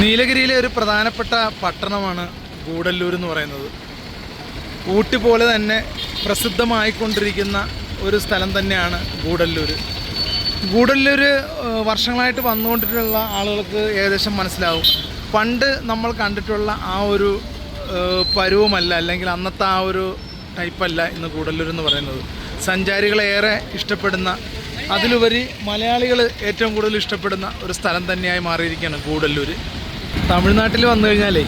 നീലഗിരിയിലെ ഒരു പ്രധാനപ്പെട്ട പട്ടണമാണ് ഗൂഡല്ലൂർ എന്ന് പറയുന്നത്. ഊട്ടി പോലെ തന്നെ പ്രസിദ്ധമായിക്കൊണ്ടിരിക്കുന്ന ഒരു സ്ഥലം തന്നെയാണ് ഗൂഡല്ലൂർ. ഗൂഡല്ലൂർ വർഷങ്ങളായിട്ട് വന്നുകൊണ്ടിട്ടുള്ള ആളുകൾക്ക് ഏകദേശം മനസ്സിലാവും. പണ്ട് നമ്മൾ കണ്ടിട്ടുള്ള ആ ഒരു പരുവുമല്ല അല്ലെങ്കിൽ അന്നത്തെ ആ ഒരു ടൈപ്പല്ല ഇന്ന് ഗൂഡല്ലൂർ എന്ന് പറയുന്നത്. സഞ്ചാരികളേറെ ഇഷ്ടപ്പെടുന്ന അതിലുപരി മലയാളികൾ ഏറ്റവും കൂടുതൽ ഇഷ്ടപ്പെടുന്ന ഒരു സ്ഥലം തന്നെയായി മാറിയിരിക്കുകയാണ് ഗൂഡല്ലൂർ. തമിഴ്നാട്ടിൽ വന്നു കഴിഞ്ഞാലേ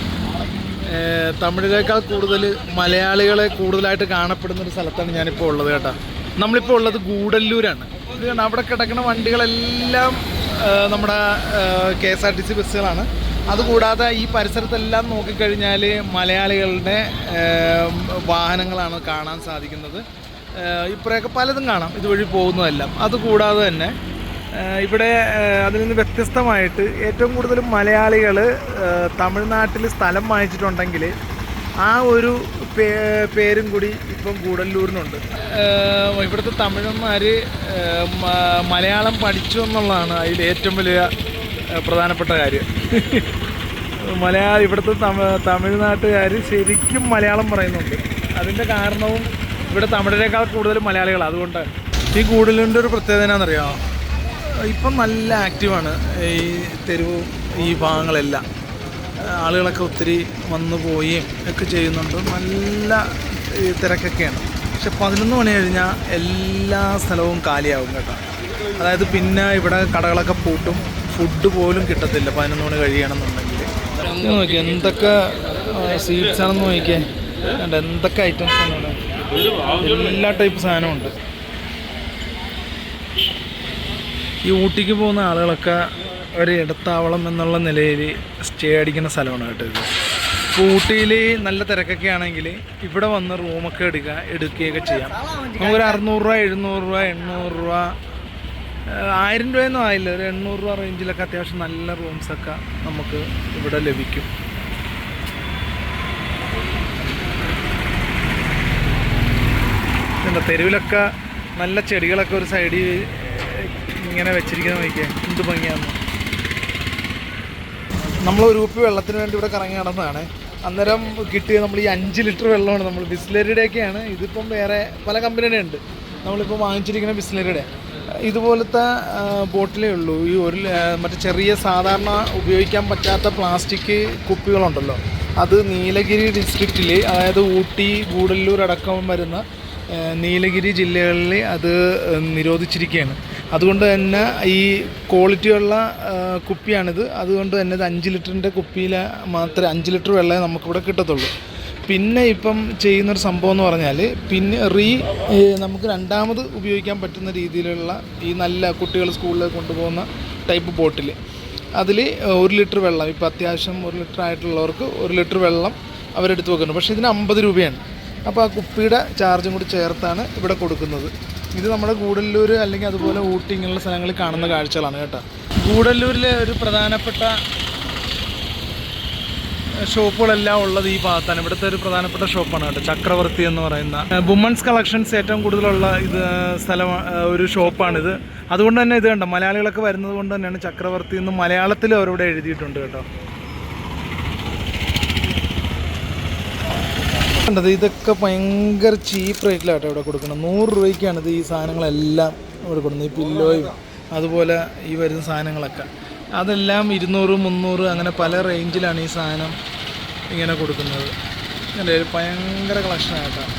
തമിഴിനേക്കാൾ കൂടുതൽ മലയാളികളെ കൂടുതലായിട്ട് കാണപ്പെടുന്ന ഒരു സ്ഥലത്താണ് ഞാനിപ്പോൾ ഉള്ളത് കേട്ടോ. നമ്മളിപ്പോൾ ഉള്ളത് ഗൂഡല്ലൂരാണ്. അവിടെ കിടക്കുന്ന വണ്ടികളെല്ലാം നമ്മുടെ K S R T C ബസ്സുകളാണ്. അതുകൂടാതെ ഈ പരിസരത്തെല്ലാം നോക്കിക്കഴിഞ്ഞാൽ മലയാളികളുടെ വാഹനങ്ങളാണ് കാണാൻ സാധിക്കുന്നത്. ഇപ്പോഴൊക്കെ പലതും കാണാം. ഇതുവഴി പോകുന്നതെല്ലാം. അതുകൂടാതെ തന്നെ ഇവിടെ അതിൽ നിന്ന് വ്യത്യസ്തമായിട്ട് ഏറ്റവും കൂടുതൽ മലയാളികൾ തമിഴ്നാട്ടിൽ സ്ഥലം വാങ്ങിച്ചിട്ടുണ്ടെങ്കിൽ ആ ഒരു പേ- പേരും കൂടി ഇപ്പം ഗൂഡല്ലൂരിനുണ്ട്. ഏഹ് ഇവിടുത്തെ തമിഴന്മാർ മലയാളം പഠിച്ചു എന്നുള്ളതാണ് അതിൽ ഏറ്റവും വലിയ പ്രധാനപ്പെട്ട കാര്യം. മലയാള ഇവിടുത്തെ തമ തമിഴ്നാട്ടുകാർ ശരിക്കും മലയാളം പറയുന്നുണ്ട്. അതിന്റെ കാരണവും ഇവിടെ തമിഴരെക്കാൾ കൂടുതൽ മലയാളികൾ അതുകൊണ്ടാണ് ഈ ഗൂഡല്ലൂരിന്റെ ഒരു പ്രത്യേകത എന്നാണെന്നറിയാമോ ഇപ്പം നല്ല ആക്റ്റീവാണ്. ഈ തെരുവ് ഈ ഭാഗങ്ങളെല്ലാം. ആളുകളൊക്കെ ഒത്തിരി വന്നു പോവുകയും ഒക്കെ ചെയ്യുന്നുണ്ട്. നല്ല തിരക്കൊക്കെയാണ്. പക്ഷെ പതിനൊന്ന് മണി കഴിഞ്ഞാൽ എല്ലാ സ്ഥലവും കാലിയാവും കേട്ടോ. അതായത് പിന്നെ ഇവിടെ കടകളൊക്കെ പൂട്ടും. ഫുഡ് പോലും കിട്ടത്തില്ല പതിനൊന്ന് മണി കഴിയണമെന്നുണ്ടെങ്കിൽ. നോക്കി എന്തൊക്കെ സ്വീറ്റ്സ് ആണെന്ന് നോക്കിയേ. എന്തൊക്കെ ഐറ്റംസ് ആണ് എല്ലാ ടൈപ്പ് സാധനമുണ്ട് ഈ ഊട്ടിക്ക് പോകുന്ന ആളുകളൊക്കെ ഒരു ഇടത്താവളം എന്നുള്ള നിലയിൽ സ്റ്റേ അടിക്കുന്ന സ്ഥലമാണ് കേട്ടോ ഇപ്പോൾ ഊട്ടിയിൽ നല്ല തിരക്കൊക്കെ ആണെങ്കിൽ ഇവിടെ വന്ന് റൂമൊക്കെ എടുക്കുക എടുക്കുകയൊക്കെ ചെയ്യാം. നമുക്കൊരു അറുന്നൂറ് രൂപ എഴുന്നൂറ് രൂപ എണ്ണൂറ് രൂപ ആയിരം രൂപയൊന്നും ആയില്ല. ഒരു എണ്ണൂറ് രൂപ റേഞ്ചിലൊക്കെ അത്യാവശ്യം നല്ല റൂംസൊക്കെ നമുക്ക് ഇവിടെ ലഭിക്കും. എന്താ തെരുവിലൊക്കെ നല്ല ചെടികളൊക്കെ ഒരു സൈഡിൽ ഇങ്ങനെ വെച്ചിരിക്കുന്ന നോക്കിയേ. എന്ത് ഭംഗിയാന്ന്. നമ്മൾ ഒരു ഉപ്പി വെള്ളത്തിന് വേണ്ടി ഇവിടെ കറങ്ങി നടന്നതാണ്. അന്നേരം കിട്ടിയ നമ്മൾ ഈ അഞ്ച് ലിറ്റർ വെള്ളമാണ് നമ്മൾ ബിസ്ലറിയുടെയൊക്കെയാണ് ഇതിപ്പം വേറെ പല കമ്പനിയുടെ ഉണ്ട്. നമ്മളിപ്പോൾ വാങ്ങിച്ചിരിക്കുന്ന ബിസ്ലറിയുടെ ഇതുപോലത്തെ ബോട്ടിലേ ഉള്ളൂ. ഈ ഒരു മറ്റേ ചെറിയ സാധാരണ ഉപയോഗിക്കാൻ പറ്റാത്ത പ്ലാസ്റ്റിക് കുപ്പികളുണ്ടല്ലോ. അത് നീലഗിരി ഡിസ്ട്രിക്റ്റിൽ അതായത് ഊട്ടി ഗൂഡല്ലൂർ അടക്കം വരുന്ന നീലഗിരി ജില്ലകളിൽ അത് നിരോധിച്ചിരിക്കുകയാണ്. അതുകൊണ്ട് തന്നെ ഈ ക്വാളിറ്റിയുള്ള കുപ്പിയാണിത്. അതുകൊണ്ട് തന്നെ ഇത് അഞ്ച് ലിറ്ററിന്റെ കുപ്പിയിൽ മാത്രമേ അഞ്ച് ലിറ്റർ വെള്ളമേ നമുക്കിവിടെ കിട്ടത്തുള്ളൂ. പിന്നെ ഇപ്പം ചെയ്യുന്നൊരു സംഭവം എന്ന് പറഞ്ഞാൽ പിന്നെ റീ നമുക്ക് രണ്ടാമത് ഉപയോഗിക്കാൻ പറ്റുന്ന രീതിയിലുള്ള ഈ നല്ല കുട്ടികൾ സ്കൂളിൽ കൊണ്ടുപോകുന്ന ടൈപ്പ് ബോട്ടിൽ അതിൽ ഒരു ലിറ്റർ വെള്ളം ഇപ്പോൾ അത്യാവശ്യം ഒരു ലിറ്റർ ആയിട്ടുള്ളവർക്ക് ഒരു ലിറ്റർ വെള്ളം അവരെടുത്ത് വെക്കുന്നുണ്ട്. പക്ഷേ ഇതിന് അമ്പത് രൂപയാണ്. അപ്പോൾ ആ കുപ്പിയുടെ ചാർജും കൂടി ചേർത്താണ് ഇവിടെ കൊടുക്കുന്നത്. ഇത് നമ്മുടെ കൂടല്ലൂർ അല്ലെങ്കിൽ അതുപോലെ ഊട്ടി ഇങ്ങനെയുള്ള സ്ഥലങ്ങളിൽ കാണുന്ന കാഴ്ചകളാണ് കേട്ടോ. ഗൂഡല്ലൂരിലെ ഒരു പ്രധാനപ്പെട്ട ഷോപ്പുകളെല്ലാം ഉള്ളത് ഈ ഭാഗത്താണ്. ഇവിടുത്തെ ഒരു പ്രധാനപ്പെട്ട ഷോപ്പാണ് കേട്ടോ ചക്രവർത്തി എന്ന് പറയുന്ന. വുമൻസ് കളക്ഷൻസ് ഏറ്റവും കൂടുതലുള്ള ഇത് സ്ഥലം ഒരു ഷോപ്പാണിത്. അതുകൊണ്ട് തന്നെ ഇത് കണ്ടോ മലയാളികളൊക്കെ വരുന്നത് കൊണ്ട് തന്നെയാണ് ചക്രവർത്തി എന്ന് മലയാളത്തിൽ അവരിവിടെ എഴുതിയിട്ടുണ്ട് കേട്ടോ. കണ്ടത് ഇതൊക്കെ ഭയങ്കര ചീപ്പ് റേറ്റിലാട്ടോ ഇവിടെ കൊടുക്കുന്നത്. നൂറ് രൂപയ്ക്കാണ് ഇത് ഈ സാധനങ്ങളെല്ലാം ഇവിടെ കൊടുക്കുന്നത്. ഈ പില്ലോയും അതുപോലെ ഈ വരുന്ന സാധനങ്ങളൊക്കെ. അതെല്ലാം ഇരുന്നൂറ് മുന്നൂറ് അങ്ങനെ പല റേഞ്ചിലാണ് ഈ സാധനം ഇങ്ങനെ കൊടുക്കുന്നത്. ഭയങ്കര കളക്ഷനായിട്ടാണ്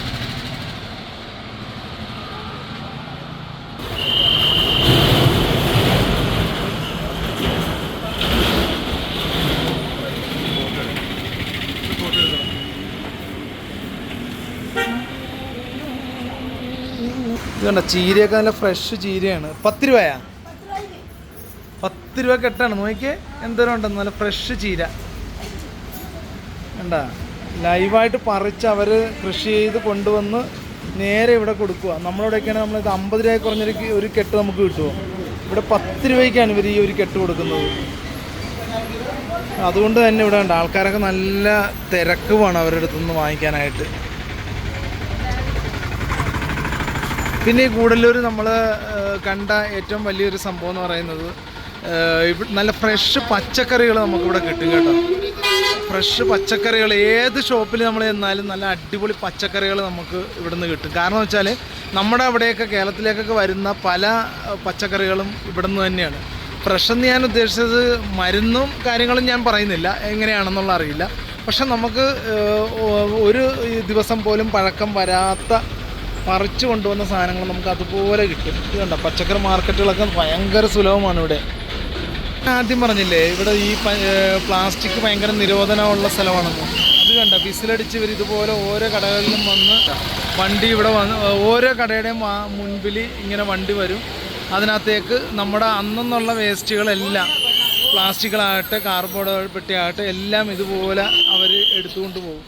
ഇത് കണ്ട ചീരയൊക്കെ നല്ല ഫ്രഷ് ചീരയാണ്. പത്ത് രൂപയാ? പത്ത് രൂപ കെട്ടാണ്. നോക്കിയേ എന്തോരം ഉണ്ടെന്ന് നല്ല ഫ്രഷ് ചീര. കണ്ട? ലൈവായിട്ട് പറിച്ച് അവർ കൃഷി ചെയ്ത് കൊണ്ടുവന്ന് നേരെ ഇവിടെ കൊടുക്കുക നമ്മളിവിടെയൊക്കെയാണ് നമ്മളിത് അമ്പത് രൂപ കുറഞ്ഞൊരു ഒരു കെട്ട് നമുക്ക് കിട്ടുമോ ഇവിടെ പത്ത് രൂപയ്ക്കാണ് ഇവർ ഈ ഒരു കെട്ട് കൊടുക്കുന്നത്. അതുകൊണ്ട് തന്നെ ഇവിടെ ഉണ്ട് ആൾക്കാരൊക്കെ നല്ല തിരക്കുമാണ് അവരുടെ അടുത്തുനിന്ന് വാങ്ങിക്കാനായിട്ട്. പിന്നെ ഈ കൂടല്ലൂർ നമ്മൾ കണ്ട ഏറ്റവും വലിയൊരു സംഭവം എന്ന് പറയുന്നത് നല്ല ഫ്രഷ് പച്ചക്കറികൾ നമുക്കിവിടെ കിട്ടും കേട്ടോ. ഫ്രഷ് പച്ചക്കറികൾ ഏത് ഷോപ്പിൽ നമ്മൾ ചെന്നാലും നല്ല അടിപൊളി പച്ചക്കറികൾ നമുക്ക് ഇവിടുന്ന് കിട്ടും. കാരണം വെച്ചാൽ നമ്മുടെ അവിടെയൊക്കെ കേരളത്തിലേക്കൊക്കെ വരുന്ന പല പച്ചക്കറികളും ഇവിടുന്ന് തന്നെയാണ്. ഫ്രഷ് എന്ന് ഞാൻ ഉദ്ദേശിച്ചത് മരുന്നും കാര്യങ്ങളും ഞാൻ പറയുന്നില്ല എങ്ങനെയാണെന്നുള്ള അറിയില്ല. പക്ഷെ നമുക്ക് ഒരു ദിവസം പോലും പഴക്കം വരാത്ത പറിച്ചു കൊണ്ടുവന്ന സാധനങ്ങൾ നമുക്ക് അതുപോലെ കിട്ടും. ഇത് കണ്ടോ പച്ചക്കറി മാർക്കറ്റുകളൊക്കെ ഭയങ്കര സുലഭമാണ് ഇവിടെ. ആദ്യം പറഞ്ഞില്ലേ ഇവിടെ ഈ പ്ലാസ്റ്റിക് ഭയങ്കര നിരോധനമുള്ള സ്ഥലമാണെന്ന്. ഇത് കണ്ട വിസിലടിച്ച് ഇവർ ഇതുപോലെ ഓരോ കടകളിലും വന്ന് വണ്ടി ഇവിടെ വന്ന് ഓരോ കടയുടെയും മുൻപിൽ ഇങ്ങനെ വണ്ടി വരും. അതിനകത്തേക്ക് നമ്മുടെ അന്നെന്നുള്ള വേസ്റ്റുകളെല്ലാം പ്ലാസ്റ്റിക്കുകളാകട്ടെ കാർബോർഡ് പെട്ടിയാകട്ടെ എല്ലാം ഇതുപോലെ അവർ എടുത്തുകൊണ്ട് പോകും.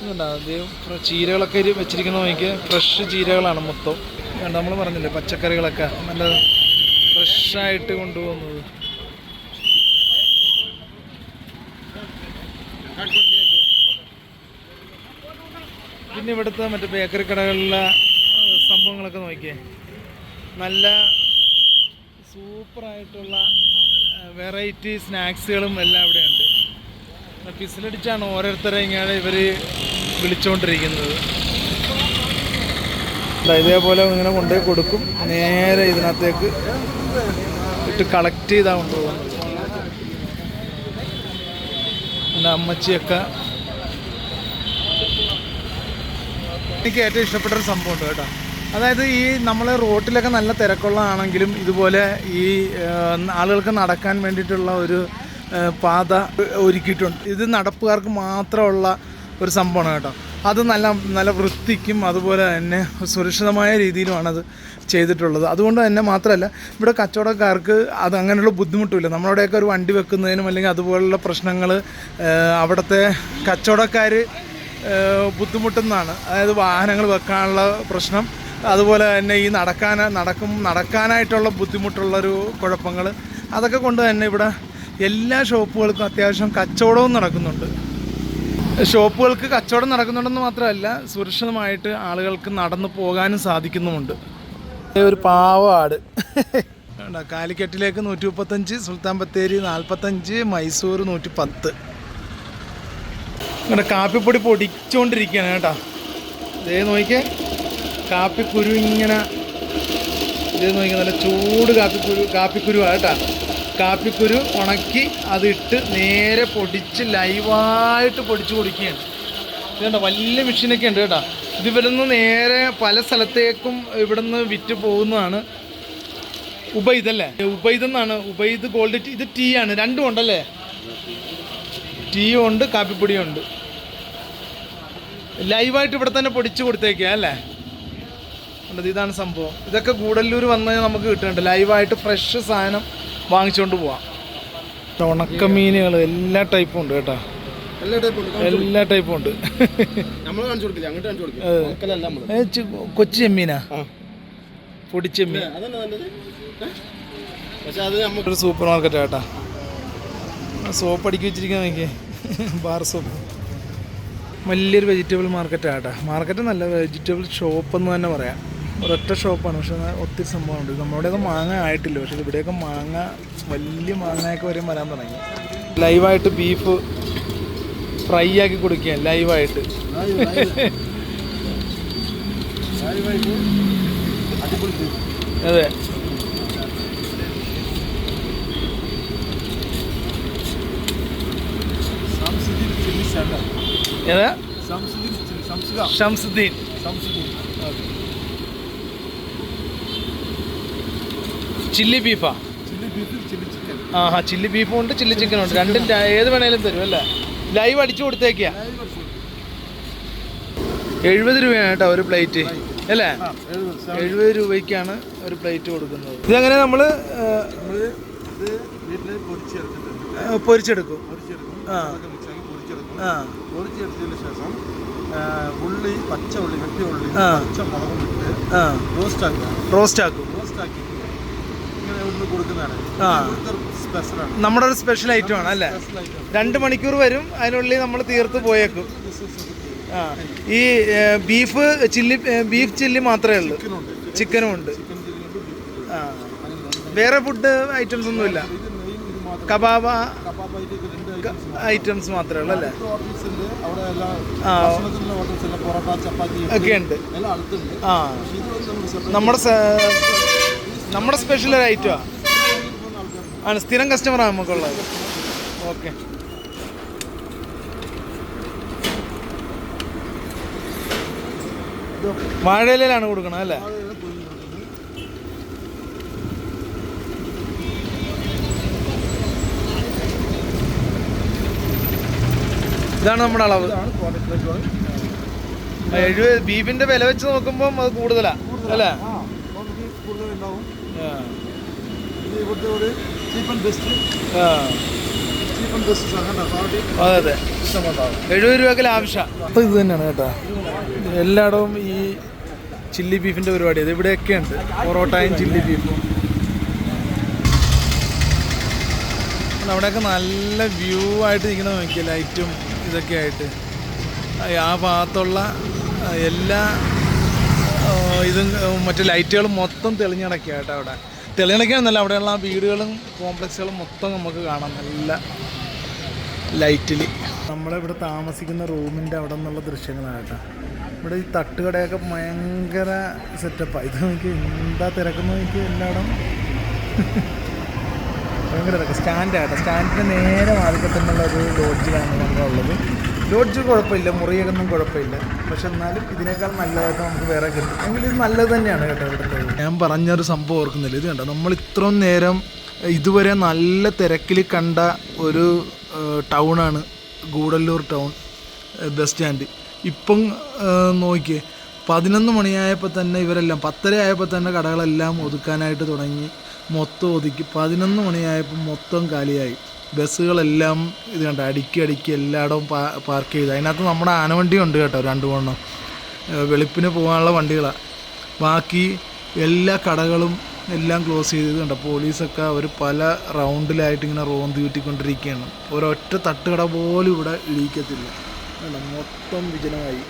ഇതുണ്ടാകും ചീരകളൊക്കെ വെച്ചിരിക്കുന്ന നോക്കിയാൽ ഫ്രഷ് ചീരകളാണ് മൊത്തം. നമ്മൾ പറഞ്ഞില്ലേ പച്ചക്കറികളൊക്കെ നല്ല ഫ്രഷായിട്ട് കൊണ്ടുപോകുന്നത്. പിന്നെ ഇവിടുത്തെ മറ്റേ ബേക്കറി കടകളിലെ സംഭവങ്ങളൊക്കെ നോക്കിയേ. നല്ല സൂപ്പറായിട്ടുള്ള വെറൈറ്റി സ്നാക്സുകളും എല്ലാം ഇവിടെയുണ്ട് പിസിലടിച്ചാണ് ഓരോരുത്തരെ ഇങ്ങനെ ഇവർ വിളിച്ചുകൊണ്ടിരിക്കുന്നത് ഇതേപോലെ ഇങ്ങനെ കൊണ്ടുപോയി കൊടുക്കും. നേരെ ഇതിനകത്തേക്ക് ഇട്ട് കളക്ട് ചെയ്താൽ കൊണ്ടുപോകുന്നത്. എന്റെ അമ്മച്ചിയൊക്കെ എനിക്ക് ഏറ്റവും ഇഷ്ടപ്പെട്ട ഒരു സംഭവമുണ്ട് കേട്ടോ. അതായത് ഈ നമ്മൾ റോട്ടിലൊക്കെ നല്ല തിരക്കുള്ളതാണെങ്കിലും ഇതുപോലെ ഈ ആളുകൾക്ക് നടക്കാൻ വേണ്ടിയിട്ടുള്ള ഒരു പാത ഒരുക്കിയിട്ടുണ്ട്. ഇത് നടപ്പുകാർക്ക് മാത്രമുള്ള ഒരു സംഭവമാണ് കേട്ടോ. അത് നല്ല നല്ല വൃത്തിക്കും അതുപോലെ തന്നെ സുരക്ഷിതമായ രീതിയിലുമാണ് അത് ചെയ്തിട്ടുള്ളത്. അതുകൊണ്ട് തന്നെ മാത്രമല്ല ഇവിടെ കച്ചവടക്കാർക്ക് അത് അങ്ങനെയുള്ള ബുദ്ധിമുട്ടില്ല. നമ്മളവിടെയൊക്കെ ഒരു വണ്ടി വെക്കുന്നതിനും അല്ലെങ്കിൽ അതുപോലുള്ള പ്രശ്നങ്ങൾ അവിടുത്തെ കച്ചവടക്കാർ ബുദ്ധിമുട്ടുന്നതാണ്. അതായത് വാഹനങ്ങൾ വെക്കാനുള്ള പ്രശ്നം അതുപോലെ തന്നെ ഈ നടക്കാൻ നടക്കും നടക്കാനായിട്ടുള്ള ബുദ്ധിമുട്ടുള്ളൊരു കുഴപ്പങ്ങൾ. അതൊക്കെ കൊണ്ട് തന്നെ ഇവിടെ എല്ലാ ഷോപ്പുകൾക്കും അത്യാവശ്യം കച്ചവടവും നടക്കുന്നുണ്ട്. ഷോപ്പുകൾക്ക് കച്ചവടം നടക്കുന്നുണ്ടെന്ന് മാത്രമല്ല സുരക്ഷിതമായിട്ട് ആളുകൾക്ക് നടന്നു പോകാനും സാധിക്കുന്നുമുണ്ട്. ഒരു പാവാട്. കാലിക്കറ്റിലേക്ക് നൂറ്റി മുപ്പത്തഞ്ച് സുൽത്താൻ ബത്തേരി നാൽപ്പത്തഞ്ച് മൈസൂർ നൂറ്റി പത്ത് ഇങ്ങനെ കാപ്പിപ്പൊടി പൊടിച്ചുകൊണ്ടിരിക്കുകയാണ് കേട്ടോ. ഇതേ നോക്കിയേ കാപ്പിക്കുരു ഇങ്ങനെ ഇതേ നോക്കിയാൽ നല്ല ചൂട് കാപ്പിക്കുരു കാപ്പിക്കുരുവാണ് കേട്ടോ. കാപ്പിക്കുരു ഉണക്കി അതിട്ട് നേരെ പൊടിച്ച് ലൈവായിട്ട് പൊടിച്ച് കൊടുക്കുകയാണ്. ഇതുണ്ട വലിയ മെഷീനൊക്കെ ഉണ്ട് കേട്ടോ. ഇത് ഇവിടുന്ന് നേരെ പല സ്ഥലത്തേക്കും ഇവിടുന്ന് വിറ്റ് പോകുന്നതാണ് ഉബൈദ് അല്ലേ? ഉബൈദ് എന്നാണ് ഉബൈദ് ഗോൾഡ് ടീ ഇത് ടീ ആണ്. രണ്ടും ഉണ്ടല്ലേ? ടീയും ഉണ്ട് കാപ്പിപ്പൊടിയും ഉണ്ട്. ലൈവായിട്ട് ഇവിടെ തന്നെ പൊടിച്ച് കൊടുത്തേക്കുക അല്ലേ? ഇതാണ് സംഭവം. ഇതൊക്കെ ഗൂഡല്ലൂർ വന്ന് നമുക്ക് കിട്ടുന്നുണ്ട്. ലൈവായിട്ട് ഫ്രഷ് സാധനം വാങ്ങിച്ചുകൊണ്ട് പോവാം. ഉണക്കമീനുകൾ എല്ലാ ടൈപ്പും ഉണ്ട് കേട്ടോ. എല്ലാ ടൈപ്പും ഉണ്ട്. എല്ലാ നമ്മൾ കാണിച്ചു കൊടുക്കില്ല അങ്ങോട്ട് കാണിച്ചു കൊടുക്കില്ല. നമുക്കല്ല നമ്മൾ കൊച്ചി ചെമ്മീനാ? പൊടിച്ചെമ്മീൻ. അതന്നെ നല്ലത്. പക്ഷെ അത് നമുക്ക് ഒരു സൂപ്പർ മാർക്കറ്റ് കേട്ടാ. സോപ്പ് അടുക്കി വെച്ചിരിക്കാൻ നോക്കിയേ ബാർ സോപ്പ്. വലിയൊരു വെജിറ്റബിൾ മാർക്കറ്റ് കേട്ടോ. മാർക്കറ്റ് നല്ല വെജിറ്റബിൾ ഷോപ്പ് എന്ന് തന്നെ പറയാം. ഒരൊറ്റ ഷോപ്പാണ്. പക്ഷെ ഒത്തിരി സംഭവമുണ്ട്. നമ്മുടെയൊക്കെ മാങ്ങ ആയിട്ടില്ല. പക്ഷെ ഇവിടെയൊക്കെ മാങ്ങ വലിയ മാങ്ങയൊക്കെ വരെയും വരാൻ തുടങ്ങി. ലൈവായിട്ട് ബീഫ് ഫ്രൈ ആക്കി കൊടുക്കുക ലൈവായിട്ട്. അതെ. ഏതാ? ഷംസുദ്ദീൻ ഷംസുദ്ദീൻ. ഷംസുദ്ദീൻ ചില്ലി ബീഫാ? ആ ഹാ ചില്ലി ബീഫും ഉണ്ട് ചില്ലി ചിക്കനും ഉണ്ട്. രണ്ടും ഏത് വേണേലും തരും അല്ലേ? ലൈവ് അടിച്ചു കൊടുത്തേക്കാ. എഴുപത് രൂപയാണ് കേട്ടോ ഒരു പ്ലേറ്റ്. അല്ലേ? എഴുപത് രൂപയ്ക്കാണ് ഒരു പ്ലേറ്റ് കൊടുക്കുന്നത്. ഇതെങ്ങനെ നമ്മൾ പൊരിച്ചെടുക്കും. ആ. ശേഷം ഉള്ളി പച്ച ഉള്ളി വെട്ടിയ ഉള്ളി. പച്ച മുളകും ഇട്ട് റോസ്റ്റ് ആക്കും റോസ്റ്റ് ആക്കും. റോസ്റ്റ് ഒന്ന് കൊടുക്കുന്നതാണ്. നമ്മുടെ ഒരു സ്പെഷ്യൽ ഐറ്റം ആണ് അല്ലേ? രണ്ട് മണിക്കൂർ വരും അതിനുള്ളിൽ നമ്മൾ തീർത്ത് പോയേക്കും. ആ. ഈ ബീഫ് ചില്ലി ബീഫ് ചില്ലി മാത്രമേ ഉള്ളൂ. ചിക്കനും ഉണ്ട്. ആ. വേറെ ഫുഡ് ഐറ്റംസ് ഒന്നുമില്ല കബാബ ഐറ്റംസ് മാത്രമേ ഉള്ളൂ അല്ലേ? ഒക്കെ ഉണ്ട്. ആ. നമ്മുടെ നമ്മുടെ സ്പെഷ്യൽ ഒരു ഐറ്റമാ പോകുന്ന ആണ് സ്ഥിരം കസ്റ്റമറാണ് നമുക്കുള്ളത്. ഓക്കെ വാഴയിലാണ് കൊടുക്കണം അല്ലേ? ഇതാണ് നമ്മുടെ അളവ്. എഴുപത് ബീഫിന്റെ വില വെച്ച് നോക്കുമ്പോൾ അത് കൂടുതലാ അല്ലേ ആ ക്വാളിറ്റി കൂടുതൽ ഉണ്ടാവും ആ. ഇത് ഇവിടുത്തെ ഒരു cheap and best cheap and best അതെ അതെ. എഴുപത് രൂപ ആവശ്യം അപ്പോൾ ഇത് തന്നെയാണ് കേട്ടോ. എല്ലായിടവും ഈ ചില്ലി ബീഫിന്റെ പരിപാടി അത് ഇവിടെയൊക്കെ ഉണ്ട്. പൊറോട്ടയും ചില്ലി ബീഫും. അവിടെയൊക്കെ നല്ല വ്യൂ ആയിട്ട് നിൽക്കുന്ന നോക്കിയ ലൈറ്റും ഇതൊക്കെ ആയിട്ട്. ആ ഭാഗത്തുള്ള എല്ലാ ഇതും മറ്റു ലൈറ്റുകളും മൊത്തം തെളിഞ്ഞടക്കിയാട്ടോ അവിടെ. തെളിഞ്ഞടക്കാന്നല്ല അവിടെയുള്ള ആ വീടുകളും കോംപ്ലക്സുകളും മൊത്തം നമുക്ക് കാണാം. നല്ല ലൈറ്റിൽ നമ്മളിവിടെ താമസിക്കുന്ന റൂമിന്റെ അവിടെ നിന്നുള്ള ദൃശ്യങ്ങളാണ് ഇവിടെ ഈ തട്ടുകടയൊക്കെ ഭയങ്കര സെറ്റപ്പാണ് ഇത് നോക്കി എന്താ തിരക്കുന്ന നോക്കി എല്ലായിടം ഭയങ്കര തിരക്ക്. സ്റ്റാൻഡായിട്ട് സ്റ്റാൻഡിന്റെ നേരെ മാറിക്കത്തുന്നുള്ള ഒരു ലോഡ്ജിലാണ് നമ്മളുള്ളത് ലോഡ്ജ് കുഴപ്പമില്ല മുറിയൊന്നും കുഴപ്പമില്ല. പക്ഷെ എന്നാലും ഇതിനേക്കാൾ നല്ലതായിട്ട് നമുക്ക് വേറെ കിട്ടും. എങ്കിലും ഇത് നല്ലത് തന്നെയാണ് കേട്ടോ ഇവിടുത്തെ ഞാൻ പറഞ്ഞൊരു സംഭവം ഓർക്കുന്നില്ല. ഇത് കണ്ടോ? നമ്മൾ ഇത്രയും നേരം ഇതുവരെ നല്ല തിരക്കിൽ കണ്ട ഒരു ടൗണാണ് ഗൂഡല്ലൂർ ടൗൺ ബസ് സ്റ്റാൻഡ് ഇപ്പം നോക്കിയേ പതിനൊന്ന് മണിയായപ്പോൾ തന്നെ ഇവരെല്ലാം പത്തര ആയപ്പോൾ തന്നെ കടകളെല്ലാം ഒതുക്കാനായിട്ട് തുടങ്ങി. മൊത്തം ഒതുക്കി. പതിനൊന്ന് മണിയായപ്പോൾ മൊത്തം കാലിയായി. ബസ്സുകളെല്ലാം ഇത് കണ്ട അടുക്കി അടുക്കി എല്ലായിടവും പാർക്ക് ചെയ്ത്. അതിനകത്ത് നമ്മുടെ ആനവണ്ടി ഉണ്ട് കേട്ടോ രണ്ട് മൂന്നെണ്ണം. വെളുപ്പിന് പോകാനുള്ള വണ്ടികളാണ് ബാക്കി എല്ലാ കടകളും എല്ലാം ക്ലോസ് ചെയ്ത് കണ്ട പോലീസൊക്കെ അവർ പല റൗണ്ടിലായിട്ട് ഇങ്ങനെ റോന്ത് കിട്ടിക്കൊണ്ടിരിക്കുകയാണ് ഒരൊറ്റ തട്ടുകട പോലും ഇവിടെ ഇടിക്കത്തില്ല മൊത്തം വിജനമായി.